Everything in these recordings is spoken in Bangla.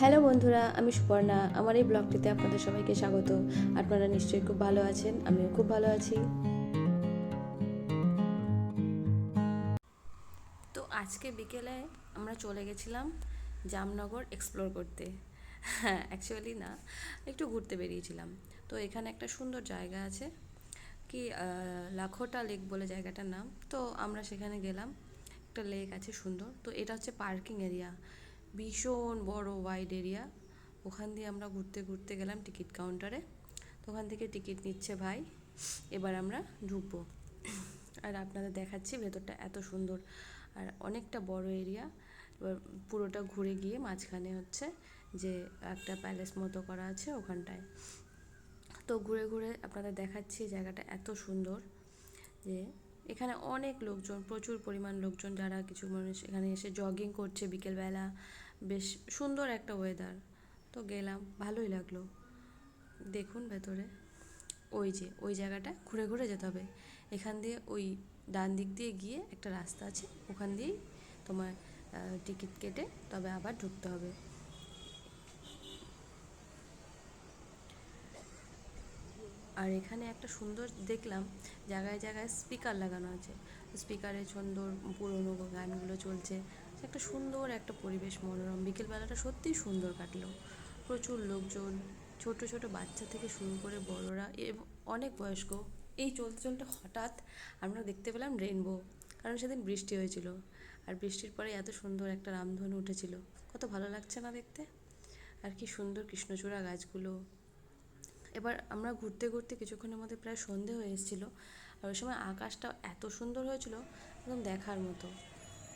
হ্যালো বন্ধুরা, আমি সুপর্ণা। আমার এই ব্লগটিতে আপনাদের সবাইকে স্বাগত। আপনারা নিশ্চয়ই খুব ভালো আছেন, আমিও খুব ভালো আছি। তো আজকে বিকেলে আমরা চলে গেছিলাম জামনগর এক্সপ্লোর করতে। হ্যাঁ অ্যাকচুয়ালি না, একটু ঘুরতে বেরিয়েছিলাম। তো এখানে একটা সুন্দর জায়গা আছে, কি লাখোটা লেক বলে জায়গাটার নাম। তো আমরা সেখানে গেলাম, একটা লেক আছে সুন্দর। তো এটা হচ্ছে পার্কিং এরিয়া। ভীষণ বড় ওয়াইড এরিয়া ওখান দিয়ে আমরা ঘুরতে ঘুরতে গেলাম টিকিট কাউন্টারে তো ওখান থেকে টিকিট নিচ্ছে ভাই। এবার আমরা ঢুকবো। আর আপনাদের দেখাচ্ছি ভেতরটা এত সুন্দর। আর অনেকটা বড় এরিয়া এবার পুরোটা ঘুরে গিয়ে মাঝখানে হচ্ছে যে একটা প্যালেস মতো করা আছে ওখানটায়। তো ঘুরে ঘুরে আপনাদের দেখাচ্ছি জায়গাটা এত সুন্দর যে এখানে অনেক লোকজন, প্রচুর পরিমাণ লোকজন যারা কিছু মানুষ এখানে এসে জগিং করছে বিকেলবেলা। বেশ সুন্দর একটা ওয়েদার তো গেলাম, ভালোই লাগল। দেখুন ভেতরে। ওই যে, ওই জায়গাটা ঘুরে ঘুরে যেতে হবে। এখান দিয়ে ওই ডান দিক দিয়ে গিয়ে একটা রাস্তা আছে, ওখান দিয়েই তোমার টিকিট কেটে তবে আবার ঢুকতে হবে। আর এখানে একটা সুন্দর দেখলাম, জায়গায় জায়গায় স্পিকার লাগানো আছে। স্পিকারে সুন্দর পুরোনো গানগুলো চলছে। একটা সুন্দর একটা পরিবেশ মনোরম। বিকেলবেলাটা সত্যিই সুন্দর কাটলো। প্রচুর লোকজন, ছোট ছোট বাচ্চা থেকে শুরু করে বড়রা এবং অনেক বয়স্ক। এই চলতে চলতে হঠাৎ আমরা দেখতে পেলাম রেনবো কারণ সেদিন বৃষ্টি হয়েছিল। আর বৃষ্টির পরে এত সুন্দর একটা রামধনু উঠেছিল। কত ভালো লাগছে না দেখতে? আর কি সুন্দর কৃষ্ণচূড়া গাছগুলো। এবার আমরা ঘুরতে ঘুরতে কিছুক্ষণের মধ্যে প্রায় সন্ধে হয়ে এসেছিল। আর ওই সময় আকাশটা এত সুন্দর হয়েছিল, একদম দেখার মতো।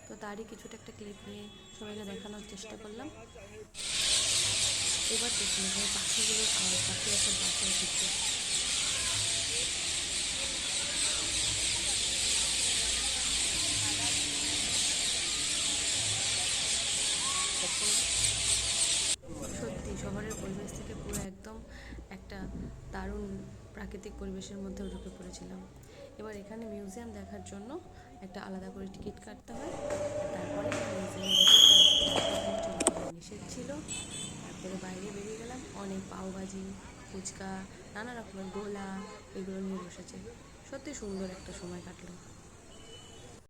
তো তারই কিছুটা একটা ক্লিপ নিয়ে সবাইকে দেখানোর চেষ্টা করলাম। এবার দেখুন পাখিগুলো আওয়াজ পাখিরা সব বাসায় দিচ্ছে সত্যি, শহরের পরিবেশ থেকে পুরো একদম একটা দারুণ প্রাকৃতিক পরিবেশের মধ্যেও ঢুকে পড়েছিলাম। এবার এখানে মিউজিয়াম দেখার জন্য একটা আলাদা করে টিকিট কাটতে হয়। তারপরে নিষেধ ছিল, তারপরে বাইরে বেরিয়ে গেলাম। অনেক পাওভাজি ফুচকা, নানা রকমের গোলা, এগুলো নিয়ে বসেছে। সত্যি সুন্দর একটা সময় কাটলো।